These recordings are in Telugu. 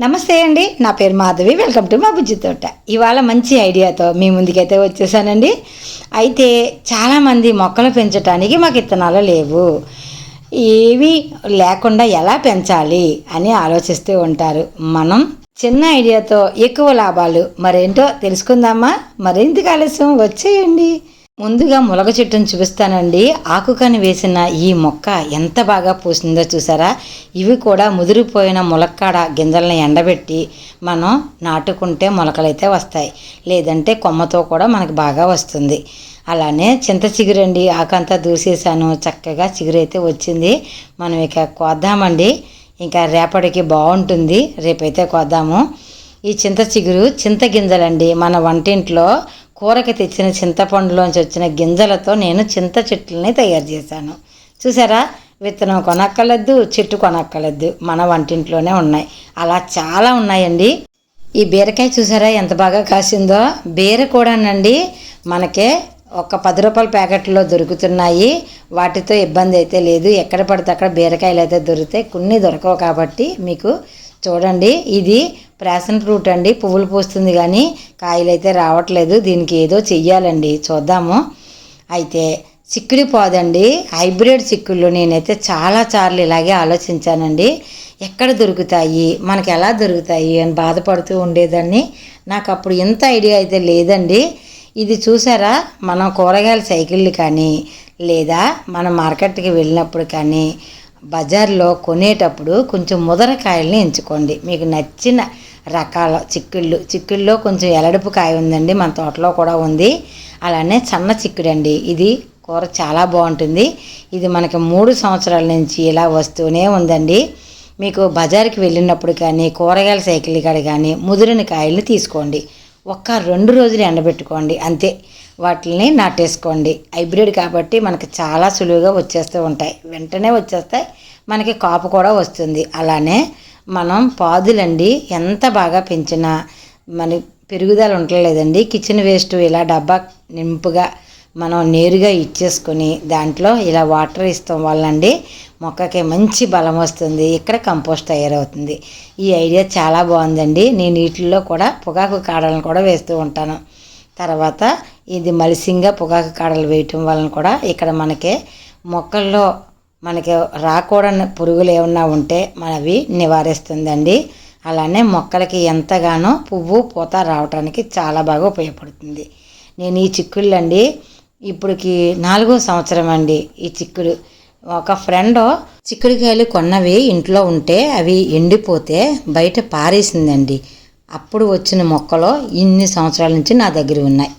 నమస్తే అండి నా పేరు మాధవి వెల్కమ్ టు మా బుజ్జి తోట. ఇవాళ మంచి ఐడియాతో మీ ముందుకైతే వచ్చేసానండి. అయితే చాలామంది మొక్కలు పెంచడానికి మాకు ఇత్తనాలు లేవు. ఏవి లేకుండా ఎలా పెంచాలి అని ఆలోచిస్తూ ఉంటారు. మనం చిన్న ఐడియాతో ఎక్కువ లాభాలు మరేంటో తెలుసుకుందామా? మరింత ఆలస్యం వచ్చేయండి. ముందుగా ములగ చెట్టును చూపిస్తానండి. ఆకుకని వేసిన ఈ మొక్క ఎంత బాగా పూసిందో చూసారా? ఇవి కూడా ముదిరిపోయిన ములక్కాడ గింజలను ఎండబెట్టి మనం నాటుకుంటే మొలకలైతే వస్తాయి. లేదంటే కొమ్మతో కూడా మనకు బాగా వస్తుంది. అలానే చింత చిగురండి. ఆకంతా దూసేసాను. చక్కగా చిగురైతే వచ్చింది. మనం ఇక కోద్దామండి. ఇంకా రేపటికి బాగుంటుంది. రేపైతే కోద్దాము. ఈ చింత చిగురు చింత గింజలండి. మన వంటింట్లో కూరకి తెచ్చిన చింతపండులోంచి వచ్చిన గింజలతో నేను చింత చెట్లని తయారు చేశాను. చూసారా? విత్తనం కొనక్కర్లేదు చెట్టు కొనక్కర్లేదు. మన వంటింట్లోనే ఉన్నాయి. అలా చాలా ఉన్నాయండి. ఈ బీరకాయ చూసారా? ఎంత బాగా కాసిందో. బీర కూడానండి. మనకే ఒక పది రూపాయల ప్యాకెట్లో దొరుకుతున్నాయి. వాటితో ఇబ్బంది అయితే లేదు. ఎక్కడ పడితే అక్కడ బీరకాయలు అయితే దొరుకుతాయి. కొన్ని దొరకవు కాబట్టి మీకు చూడండి ఇది ప్యాషన్ ఫ్రూట్ అండి. పువ్వులు పూస్తుంది కానీ కాయలు అయితే రావట్లేదు. దీనికి ఏదో చెయ్యాలండి. చూద్దాము. అయితే చిక్కుడు పోదండి. హైబ్రిడ్ చిక్కుళ్ళు నేనైతే చాలా సార్లు ఇలాగే ఆలోచించానండి. ఎక్కడ దొరుకుతాయి? మనకు ఎలా దొరుకుతాయి? అని బాధపడుతూ ఉండేదాన్ని. నాకు అప్పుడు ఇంత ఐడియా అయితే లేదండి. ఇది చూసారా? మనం కూరగాయల సైకిళ్ళు కానీ లేదా మనం మార్కెట్కి వెళ్ళినప్పుడు కానీ బజార్లో కొనేటప్పుడు కొంచెం ముదరకాయల్ని ఎంచుకోండి. మీకు నచ్చిన రకాల చిక్కుళ్ళు చిక్కుల్లో కొంచెం ఎలడుపు కాయ ఉందండి మన తోటలో కూడా ఉంది. అలానే సన్న చిక్కుడు అండి ఇది కూర చాలా బాగుంటుంది. ఇది మనకి మూడు సంవత్సరాల నుంచి ఇలా వస్తూనే ఉందండి. మీకు బజార్కి వెళ్ళినప్పుడు కానీ కూరగాయల సైకిల్ కాడ కానీ ముదిరిన కాయల్ని తీసుకోండి. ఒక్క రెండు రోజులు ఎండబెట్టుకోండి అంతే. వాటిని నాటేసుకోండి. హైబ్రిడ్ కాబట్టి మనకి చాలా సులువుగా వచ్చేస్తూ ఉంటాయి. వెంటనే వచ్చేస్తాయి మనకి కాపు కూడా వస్తుంది. అలానే మనం పాదులండి ఎంత బాగా పెంచినా మన పెరుగుదల ఉండలేదండి. కిచెన్ వేస్ట్ ఇలా డబ్బా నింపుగా మనం నేరుగా ఇచ్చేసుకొని దాంట్లో ఇలా వాటర్ ఇస్తాం వల్లండి. మొక్కకి మంచి బలం వస్తుంది. ఇక్కడ కంపోస్ట్ తయారవుతుంది. ఈ ఐడియా చాలా బాగుందండి. నేను వీటిల్లో కూడా పొగాకు కాడలను కూడా వేస్తూ ఉంటాను. తర్వాత ఇది మలిసింగా పొగాకు కాడలు వేయటం వలన కూడా ఇక్కడ మనకి మొక్కల్లో మనకి రాకూడని పురుగులు ఏమన్నా ఉంటే మనవి నివారిస్తుందండి. అలానే మొక్కలకి ఎంతగానో పువ్వు పూత రావడానికి చాలా బాగా ఉపయోగపడుతుంది. నేను ఈ చిక్కుళ్ళండి ఇప్పటికి నాలుగో సంవత్సరం అండి ఈ చిక్కుడు ఒక ఫ్రెండ్ చిక్కుడుకాయలు కొన్నవి ఇంట్లో ఉంటే అవి ఎండిపోతే బయట పారేసిందండి. అప్పుడు వచ్చిన మొక్కలో ఇన్ని సంవత్సరాల నుంచి నా దగ్గర ఉన్నాయి.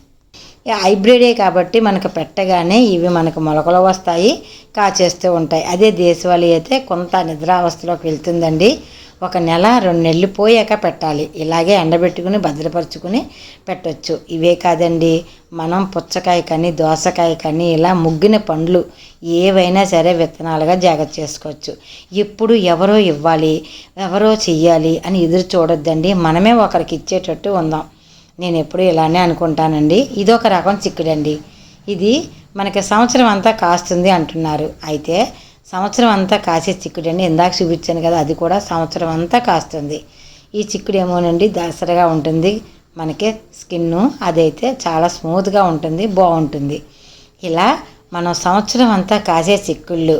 హైబ్రిడే కాబట్టి మనకు పెట్టగానే ఇవి మనకు మొలకలు వస్తాయి కాచేస్తూ ఉంటాయి. అదే దేశవాళీ అయితే కొంత నిద్రావస్థలోకి వెళ్తుందండి. ఒక నెల రెండు నెలలు పోయాక పెట్టాలి. ఇలాగే ఎండబెట్టుకుని భద్రపరుచుకుని పెట్టవచ్చు ఇవే కాదండి. మనం పుచ్చకాయ కానీ దోసకాయ కానీ ఇలా ముగ్గిన పండ్లు ఏవైనా సరే విత్తనాలుగా జాగ్రత్త చేసుకోవచ్చు. ఎప్పుడు ఎవరో ఇవ్వాలి ఎవరో చెయ్యాలి అని ఎదురు చూడొద్దండి. మనమే ఒకరికి ఇచ్చేటట్టు ఉందాం. నేను ఎప్పుడు ఇలానే అనుకుంటానండి. ఇది ఒక రకం చిక్కుడండి. ఇది మనకి సంవత్సరం అంతా కాస్తుంది అంటున్నారు. అయితే సంవత్సరం అంతా కాసే చిక్కుడండి. ఇందాక చూపించాను కదా అది కూడా సంవత్సరం అంతా కాస్తుంది. ఈ చిక్కుడు ఏమోనండి దసరగా ఉంటుంది. మనకి స్కిన్ అదైతే చాలా స్మూత్గా ఉంటుంది బాగుంటుంది. ఇలా మనం సంవత్సరం అంతా కాసే చిక్కుళ్ళు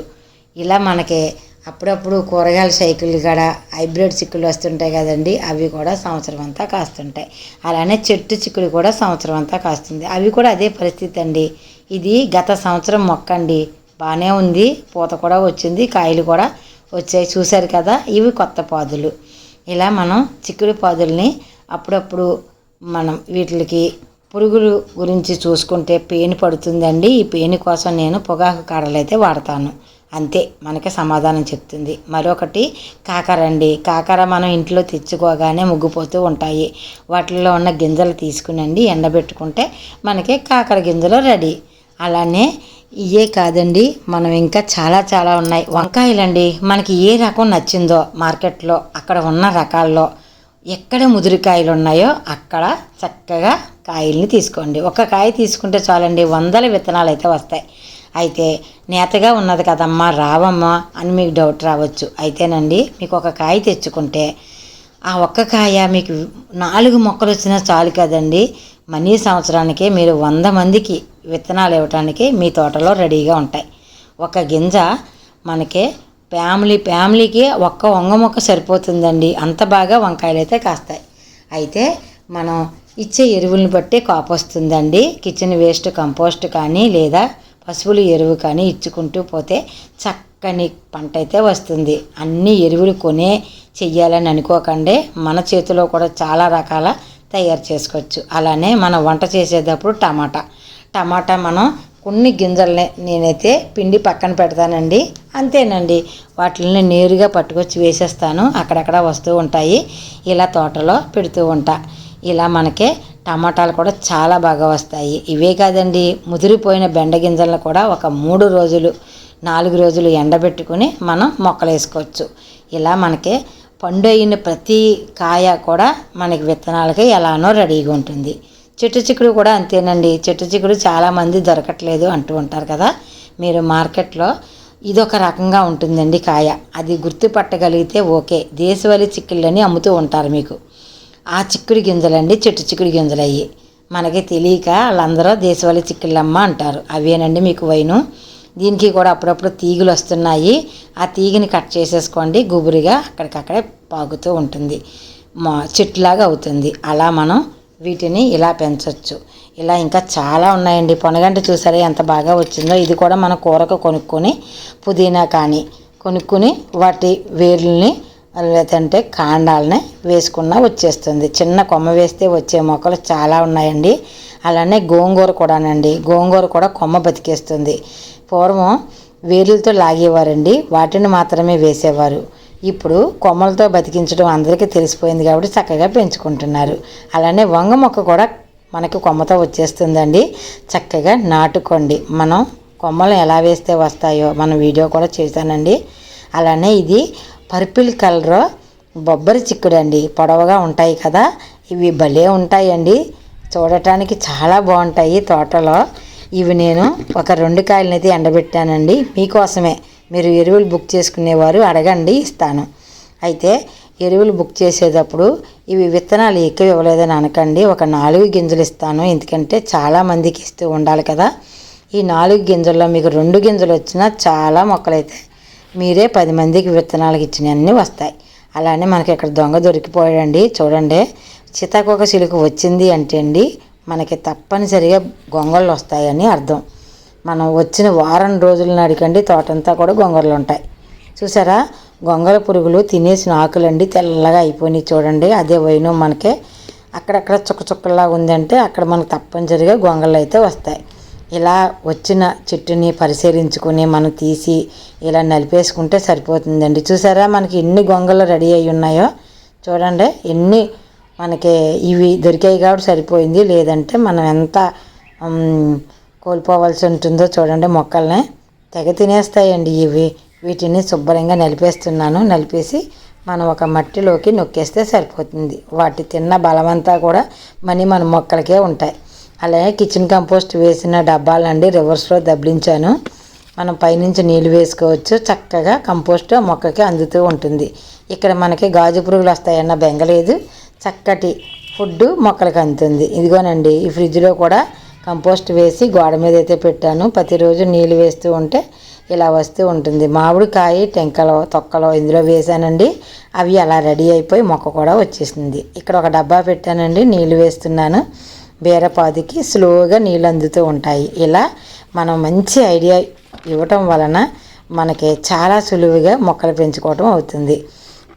ఇలా మనకి అప్పుడప్పుడు కూరగాయల సైకిళ్ళు కూడా హైబ్రిడ్ చిక్కులు వస్తుంటాయి కదండి అవి కూడా సంవత్సరం అంతా కాస్తుంటాయి. అలానే చెట్టు చిక్కుడు కూడా సంవత్సరం అంతా కాస్తుంది. అవి కూడా అదే పరిస్థితి అండి. ఇది గత సంవత్సరం మొక్క అండి. బాగానే ఉంది. పూత కూడా వచ్చింది. కాయలు కూడా వచ్చాయి. చూశారు కదా ఇవి కొత్త పాదులు. ఇలా మనం చిక్కుడు పాదుల్ని అప్పుడప్పుడు మనం వీటికి పురుగులు గురించి చూసుకుంటే పేను పడుతుందండి. ఈ పేను కోసం నేను పొగాకు కాడలైతే వాడతాను. అంతే మనకి సమాధానం చెప్తుంది. మరొకటి కాకర అండి. కాకర మనం ఇంట్లో తెచ్చుకోగానే ముగ్గిపోతూ ఉంటాయి. వాటిల్లో ఉన్న గింజలు తీసుకునండి ఎండబెట్టుకుంటే మనకి కాకర గింజలు రెడీ. అలానే ఇవే కాదండి మనం ఇంకా చాలా చాలా ఉన్నాయి. వంకాయలండి మనకి ఏ రకం నచ్చిందో మార్కెట్లో అక్కడ ఉన్న రకాల్లో ఎక్కడ ముదిరికాయలు ఉన్నాయో అక్కడ చక్కగా కాయల్ని తీసుకోండి. ఒక కాయ తీసుకుంటే చాలండి వందల విత్తనాలు అయితే వస్తాయి. అయితే నేతగా ఉన్నది కదమ్మా రావమ్మా అని మీకు డౌట్ రావచ్చు. అయితేనండి మీకు ఒక కాయ తెచ్చుకుంటే ఆ ఒక్క కాయ మీకు నాలుగు మొక్కలు వచ్చినా చాలు కదండి. మనీ సంవత్సరానికి మీరు వంద మందికి విత్తనాలు ఇవ్వటానికి మీ తోటలో రెడీగా ఉంటాయి. ఒక గింజ మనకి ఫ్యామిలీ ఫ్యామిలీకి ఒక్క వంగ మొక్క సరిపోతుందండి. అంత బాగా వంకాయలు అయితే కాస్తాయి. అయితే మనం ఇచ్చే ఎరువులను బట్టి కాపు వస్తుందండి కిచెన్ వేస్ట్ కంపోస్ట్ కానీ లేదా పశువుల ఎరువు కానీ ఇచ్చుకుంటూ పోతే చక్కని పంట అయితే వస్తుంది. అన్ని ఎరువులు కొనే చెయ్యాలని అనుకోకండి మన చేతిలో కూడా చాలా రకాల తయారు చేసుకోవచ్చు. అలానే మనం వంట చేసేటప్పుడు టమాటా. టమాటా మనం కొన్ని గింజల్ని నేనైతే పిండి పక్కన పెడతానండి. అంతేనండి. వాటిని నేరుగా పట్టుకొచ్చి వేసేస్తాను. అక్కడక్కడ వస్తూ ఉంటాయి. ఇలా తోటలో పెడుతూ ఉంటా. ఇలా మనకి టమాటాలు కూడా చాలా బాగా వస్తాయి. ఇవే కాదండి ముదిరిపోయిన బెండ గింజలను కూడా ఒక మూడు రోజులు నాలుగు రోజులు ఎండబెట్టుకుని మనం మొక్కలు వేసుకోవచ్చు. ఇలా మనకి పండు అయిన ప్రతి కాయ కూడా మనకి విత్తనాలకి ఎలానో రెడీగా ఉంటుంది. చెట్టు చిక్కుడు కూడా అంతేనండి. చెట్టు చిక్కుడు చాలామంది దొరకట్లేదు అంటూ ఉంటారు కదా. మీరు మార్కెట్లో ఇదొక రకంగా ఉంటుందండి కాయ. అది గుర్తుపట్టగలిగితే ఓకే. దేశవాళీ చిక్కుళ్ళని అమ్ముతూ ఉంటారు మీకు. ఆ చిక్కుడు గింజలండి చెట్టు చిక్కుడు గింజలు అయ్యి మనకి తెలియక వాళ్ళందరూ దేశవాళీ చిక్కుళ్ళమ్మ అంటారు. అవేనండి మీకు వైను. దీనికి కూడా అప్పుడప్పుడు తీగలు వస్తున్నాయి. ఆ తీగని కట్ చేసేసుకోండి. గుబురుగా అక్కడికక్కడే పాగుతూ ఉంటుంది. మా చెట్టులాగా అవుతుంది. అలా మనం వీటిని ఇలా పెంచవచ్చు ఇలా ఇంకా చాలా ఉన్నాయండి. పొనగంట చూసారా ఎంత బాగా వచ్చిందో. ఇది కూడా మన కూరకు కొనుక్కొని పుదీనా కానీ కొనుక్కొని వాటి వేర్లని లేదంటే కాండాలని వేసుకున్నా వచ్చేస్తుంది. చిన్న కొమ్మ వేస్తే వచ్చే మొక్కలు చాలా ఉన్నాయండి. అలానే గోంగూర కూడానండి. గోంగూర కూడా కొమ్మ బతికేస్తుంది. పూర్వం వేలులతో లాగేవారండి. వాటిని మాత్రమే వేసేవారు. ఇప్పుడు కొమ్మలతో బతికించడం అందరికీ తెలిసిపోయింది కాబట్టి చక్కగా పెంచుకుంటున్నారు. అలానే వంగ మొక్క కూడా మనకి కొమ్మతో వచ్చేస్తుందండి. చక్కగా నాటుకోండి. మనం కొమ్మలు ఎలా వేస్తే వస్తాయో మనం వీడియో కూడా చేశానండి. అలానే ఇది పర్పిల్ కలర్ బొబ్బరి చిక్కుడు అండి పొడవుగా ఉంటాయి కదా. ఇవి భలే ఉంటాయండి. చూడటానికి చాలా బాగుంటాయి తోటలో. ఇవి నేను ఒక రెండు కాయలనైతే ఎండబెట్టానండి. మీకోసమే. మీరు ఎరువులు బుక్ చేసుకునేవారు అడగండి ఇస్తాను. అయితే ఎరువులు బుక్ చేసేటప్పుడు ఇవి విత్తనాలు ఎక్కువ ఇవ్వలేదని అనకండి. ఒక నాలుగు గింజలు ఇస్తాను. ఎందుకంటే చాలామందికి ఇస్తూ ఉండాలి కదా. ఈ నాలుగు గింజల్లో మీకు రెండు గింజలు వచ్చినా చాలా మొక్కలైతే మీరే పది మందికి విత్తనాలకు ఇచ్చినవన్నీ వస్తాయి. అలానే మనకి ఇక్కడ దొంగ దొరికిపోయాడండి. చూడండి. సీతాకోక చిలుక వచ్చింది అంటే అండి మనకి తప్పనిసరిగా గొంగళ్ళు వస్తాయని అర్థం. మనం వచ్చిన వారం రోజుల నాడికండి తోటంతా కూడా గొంగళ్ళు ఉంటాయి. చూసారా? గొంగళ పురుగులు తినేసిన ఆకులండి తెల్లగా అయిపోయినాయి చూడండి. అదే వైను మనకి అక్కడక్కడ చుక్క చుక్కలాగా ఉందంటే అక్కడ మనకు తప్పనిసరిగా గొంగళ్ళు అయితే వస్తాయి. ఇలా వచ్చిన చెట్టుని పరిశీలించుకుని మనం తీసి ఇలా నలిపేసుకుంటే సరిపోతుందండి. చూసారా మనకి ఎన్ని గొంగలు రెడీ అయి ఉన్నాయో? చూడండి ఎన్ని మనకి ఇవి దొరికాయి కాబట్టి సరిపోయింది. లేదంటే మనం ఎంత కోల్పోవాల్సి ఉంటుందో చూడండి మొక్కల్ని. తెగ తినేస్తాయండి ఇవి. వీటిని శుభ్రంగా నలిపేస్తున్నాను. నలిపేసి మనం ఒక మట్టిలోకి నొక్కేస్తే సరిపోతుంది. వాటి తిన్న బలమంతా కూడా మనీ మన మొక్కలకే ఉంటాయి. అలాగే కిచెన్ కంపోస్ట్ వేసిన డబ్బాలండి రివర్స్లో దబ్బించాను. మనం పైనుంచి నీళ్ళు వేసుకోవచ్చు. చక్కగా కంపోస్ట్ ఆ మొక్కకి అందుతూ ఉంటుంది. ఇక్కడ మనకి గాజు పురుగులు వస్తాయన్న బెంగలేదు చక్కటి ఫుడ్ మొక్కలకు అందుతుంది. ఇదిగోనండి ఈ ఫ్రిడ్జ్లో కూడా కంపోస్ట్ వేసి గోడ మీద అయితే పెట్టాను. ప్రతిరోజు నీళ్ళు వేస్తూ ఉంటే ఇలా వస్తూ ఉంటుంది. మామిడికాయ టెంకలో తొక్కలో ఇందులో వేసానండి. అవి అలా రెడీ అయిపోయి మొక్క కూడా వచ్చేసింది. ఇక్కడ ఒక డబ్బా పెట్టానండి. నీళ్ళు వేస్తున్నాను. బీరపాదికి స్లోగా నీళ్ళు అందుతూ ఉంటాయి. ఇలా మనం మంచి ఐడియా ఇవ్వటం వలన మనకి చాలా సులువుగా మొక్కలు పెంచుకోవటం అవుతుంది.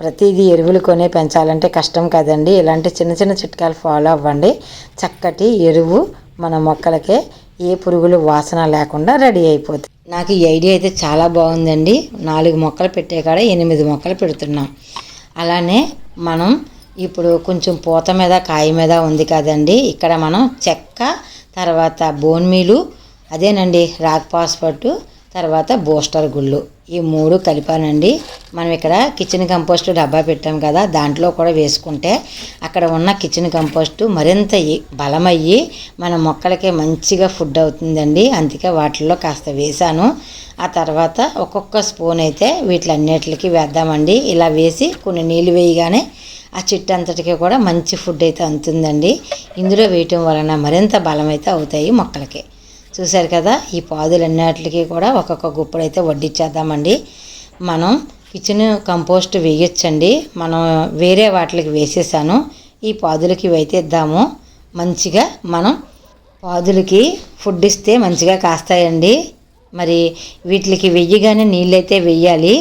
ప్రతిదీ ఎరువులు కొనే పెంచాలంటే కష్టం కదండి. ఇలాంటి చిన్న చిన్న చిట్కాలు ఫాలో అవ్వండి. చక్కటి ఎరువు మన మొక్కలకే ఏ పురుగులు వాసన లేకుండా రెడీ అయిపోతుంది. నాకు ఈ ఐడియా అయితే చాలా బాగుందండి. నాలుగు మొక్కలు పెట్టే కాడ ఎనిమిది మొక్కలు పెడుతున్నాం. అలానే మనం ఇప్పుడు కొంచెం పూత మీద కాయ మీద ఉంది కదండి. ఇక్కడ మనం చెక్క తర్వాత బోన్ మీలు అదేనండి రాక్ పాస్పట్టు తర్వాత బూస్టర్ గుళ్ళు. ఈ మూడు కలిపానండి. మనం ఇక్కడ కిచెన్ కంపోస్ట్ డబ్బా పెట్టాం కదా దాంట్లో కూడా వేసుకుంటే అక్కడ ఉన్న కిచెన్ కంపోస్ట్ మరింత బలమయ్యి మన మొక్కలకి మంచిగా ఫుడ్ అవుతుందండి. అందుకే వాటిల్లో కాస్త వేసాను ఆ తర్వాత ఒక్కొక్క స్పూన్ అయితే వీటిలన్నిటికి వేద్దామండి. ఇలా వేసి కొన్ని నీళ్ళు వేయగానే ఆ చెట్టు అంతటికి కూడా మంచి ఫుడ్ అయితే అందుతుందండి. ఇందులో వేయటం వలన మరింత బలం అయితే అవుతాయి మొక్కలకి. చూశారు కదా ఈ పాదులన్నిటికి కూడా ఒక్కొక్క గుప్పుడు అయితే వడ్డించేద్దామండి మనం కిచెన్ కంపోస్ట్ వేయొచ్చండి. మనం వేరే వాటికి వేసేసాను. ఈ పాదులకి ఇవైతే ఇద్దాము మంచిగా మనం పాదులకి ఫుడ్ ఇస్తే మంచిగా కాస్తాయండి. మరి వీటికి వెయ్యగానే నీళ్ళైతే వెయ్యాలి.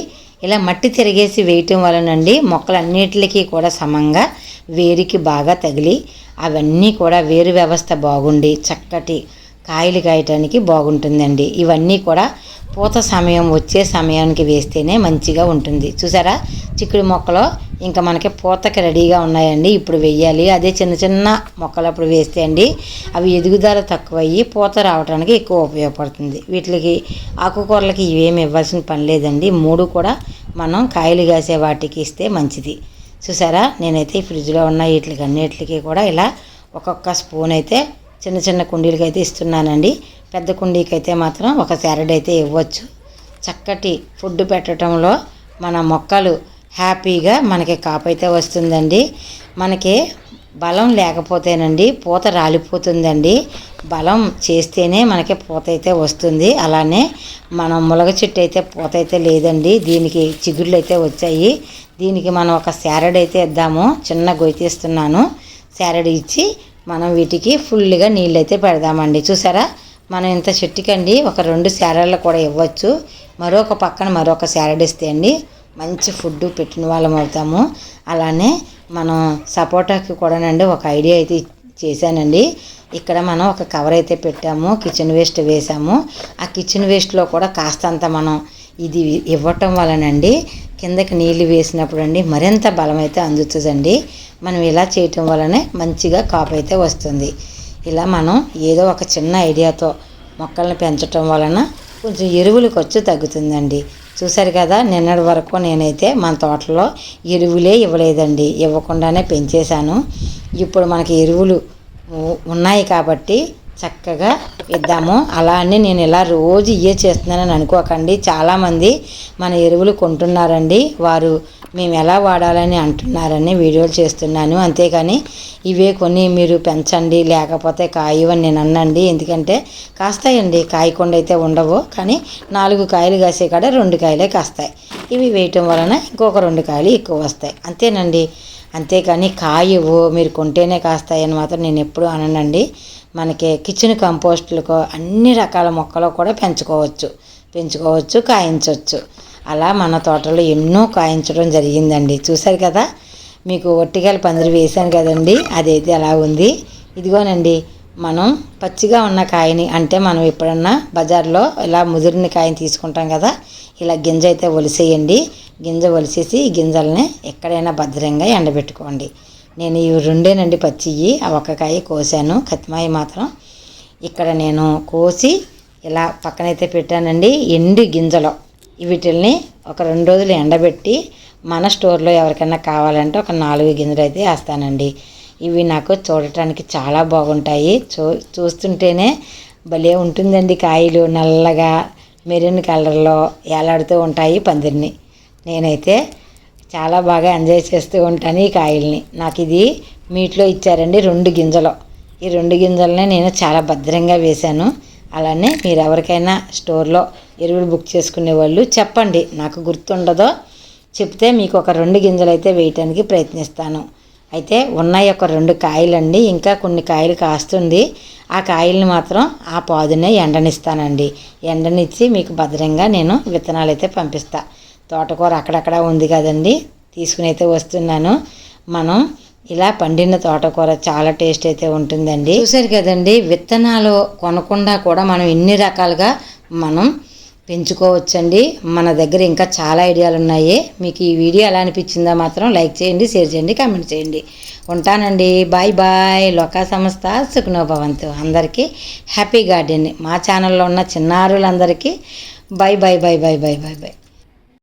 ఇలా మట్టి తిరిగేసి వేయటం వలనండి మొక్కలన్నిటికీ కూడా సమంగా వేరికి బాగా తగిలి అవన్నీ కూడా వేరు వ్యవస్థ బాగుండి చక్కటి కాయలు కాయటానికి బాగుంటుందండి. ఇవన్నీ కూడా పూత సమయం వచ్చే సమయానికి వేస్తేనే మంచిగా ఉంటుంది. చూసారా? చిక్కుడు మొక్కలు ఇంకా మనకి పూతకి రెడీగా ఉన్నాయండి. ఇప్పుడు వెయ్యాలి అదే చిన్న చిన్న మొక్కలు అప్పుడు వేస్తే అండి అవి ఎదుగుదల తక్కువయ్యి పూత రావడానికి ఎక్కువ ఉపయోగపడుతుంది. వీటికి ఆకుకూరలకి ఇవేమి ఇవ్వాల్సిన పని లేదండి. మూడు కూడా మనం కాయలు కాసే వాటికి ఇస్తే మంచిది. చూసారా? నేనైతే ఫ్రిడ్జ్లో ఉన్న వీటికి అన్నిటికీ కూడా ఇలా ఒక్కొక్క స్పూన్ అయితే చిన్న చిన్న కుండీలకి అయితే ఇస్తున్నానండి. పెద్ద కుండీకి అయితే మాత్రం ఒక శారడ్ అయితే ఇవ్వచ్చు. చక్కటి ఫుడ్ పెట్టడంలో మన మొక్కలు హ్యాపీగా మనకి కాపైతే వస్తుందండి. మనకి బలం లేకపోతేనండి పూత రాలిపోతుందండి. బలం చేస్తేనే మనకి పూత అయితే వస్తుంది. అలానే మనం ములగ చెట్టు అయితే పూత అయితే లేదండి. దీనికి చిగుళ్ళు అయితే వచ్చాయి. దీనికి మనం ఒక శారడ్ అయితే ఇద్దాము. చిన్న గొయ్యి తీస్తున్నాను శారడ్ ఇచ్చి మనం వీటికి ఫుల్గా నీళ్ళు అయితే పెడదామండి. చూసారా? మనం ఇంత చెట్టుకండి ఒక రెండు శారడ్లు కూడా ఇవ్వచ్చు. మరొక పక్కన మరొక శారడ్ ఇస్తే అండి మంచి ఫుడ్ పెట్టిన వాళ్ళం అవుతాము. అలానే మనం సపోటాకి కూడానండి ఒక ఐడియా అయితే చేశానండి. ఇక్కడ మనం ఒక కవర్ అయితే పెట్టాము కిచెన్ వేస్ట్ వేసాము ఆ కిచెన్ వేస్ట్లో కూడా కాస్తంత మనం ఇది ఇవ్వటం వలనండి కిందకి నీళ్ళు వేసినప్పుడు అండి మరింత బలం అయితే అందుతుందండి. మనం ఇలా చేయటం వలనే మంచిగా కాపు అయితే వస్తుంది. ఇలా మనం ఏదో ఒక చిన్న ఐడియాతో మొక్కల్ని పెంచటం వలన కొంచెం ఎరువులు ఖర్చు తగ్గుతుందండి. చూశారు కదా నిన్నటి వరకు నేనైతే మన తోటలో ఎరువులే ఇవ్వలేదండి. ఇవ్వకుండానే పెంచేశాను. ఇప్పుడు మనకి ఎరువులు ఉన్నాయి కాబట్టి చక్కగా ఇద్దాము. అలా అని నేను ఇలా రోజు ఇయే చేస్తున్నానని అనుకోకండి. చాలామంది మన ఎరువులు కొంటున్నారండి. వారు మేము ఎలా వాడాలని అంటున్నారని వీడియోలు చేస్తున్నాను. అంతేకాని ఇవే కొన్ని మీరు పెంచండి లేకపోతే కాయవని నేను అన్నండి. ఎందుకంటే కాస్తాయండి కాయకుండా అయితే ఉండవు. కానీ నాలుగు కాయలు కాసే కాడ రెండు కాయలే కాస్తాయి. ఇవి వేయటం వలన ఇంకొక రెండు కాయలు ఎక్కువ వస్తాయి. అంతేనండి. అంతేకాని కాయవు మీరు కొంటేనే కాస్తాయని మాత్రం నేను ఎప్పుడూ అననండి. మనకి కిచెన్ కంపోస్టులకు అన్ని రకాల మొక్కలు కూడా పెంచుకోవచ్చు. పెంచుకోవచ్చు కాయించవచ్చు. అలా మన తోటలో ఎన్నో కాయించడం జరిగిందండి. చూశారు కదా? మీకు ఒట్టికాయల పందిరి వేశాను కదండి. అదైతే అలా ఉంది. ఇదిగోనండి మనం పచ్చిగా ఉన్న కాయని అంటే మనం ఎప్పుడన్నా బజార్లో ఇలా ముదిరిన కాయని తీసుకుంటాం కదా? ఇలా గింజ అయితే ఒలిసేయండి. గింజ ఒలిసేసి ఈ గింజల్ని ఎక్కడైనా భద్రంగా ఎండబెట్టుకోండి. నేను ఇవి రెండేనండి పచ్చివి ఆ ఒక్కకాయ కోసాను. కత్తిమాయి మాత్రం ఇక్కడ నేను కోసి ఇలా పక్కనైతే పెట్టానండి. ఎండి గింజలు. వీటిల్ని ఒక రెండు రోజులు ఎండబెట్టి మన స్టోర్లో ఎవరికైనా కావాలంటే ఒక నాలుగు గింజలు అయితే వేస్తానండి. ఇవి నాకు చూడటానికి చాలా బాగుంటాయి. చూ చూస్తుంటేనే భలే ఉంటుందండి కాయలు. నల్లగా మెరూన్ కలర్లో ఏలాడుతూ ఉంటాయి పందిరిని. నేనైతే చాలా బాగా ఎంజాయ్ చేస్తూ ఉంటాను ఈ కాయల్ని. నాకు ఇది మీట్లో ఇచ్చారండి రెండు గింజలు. ఈ రెండు గింజలనే నేను చాలా భద్రంగా వేశాను. అలానే మీరు ఎవరికైనా స్టోర్లో ఎరువులు బుక్ చేసుకునే వాళ్ళు చెప్పండి. నాకు గుర్తుండదో చెప్తే మీకు ఒక రెండు గింజలు అయితే వేయటానికి ప్రయత్నిస్తాను. అయితే ఉన్నాయి ఒక రెండు కాయలండి. ఇంకా కొన్ని కాయలు కాస్తుంది. ఆ కాయల్ని మాత్రం ఆ పాదునే ఎండనిస్తానండి. ఎండనిచ్చి మీకు భద్రంగా నేను విత్తనాలు అయితే పంపిస్తాను తోటకూర అక్కడక్కడ ఉంది కదండి. తీసుకుని అయితే వస్తున్నాను. మనం ఇలా పండిన తోటకూర చాలా టేస్ట్ అయితే ఉంటుందండి. చూసారు కదండి విత్తనాలు కొనకుండా కూడా మనం ఎన్ని రకాలుగా మనం పెంచుకోవచ్చండి. మన దగ్గర ఇంకా చాలా ఐడియాలు ఉన్నాయి. మీకు ఈ వీడియో ఎలా అనిపించిందో మాత్రం లైక్ చేయండి షేర్ చేయండి కామెంట్ చేయండి. ఉంటానండి. Bye bye. లోకా సంస్థ సుఖనోభవంతు. అందరికీ హ్యాపీ గార్డెన్. మా ఛానల్లో ఉన్న చిన్నారులందరికీ bye bye bye bye bye bye bye.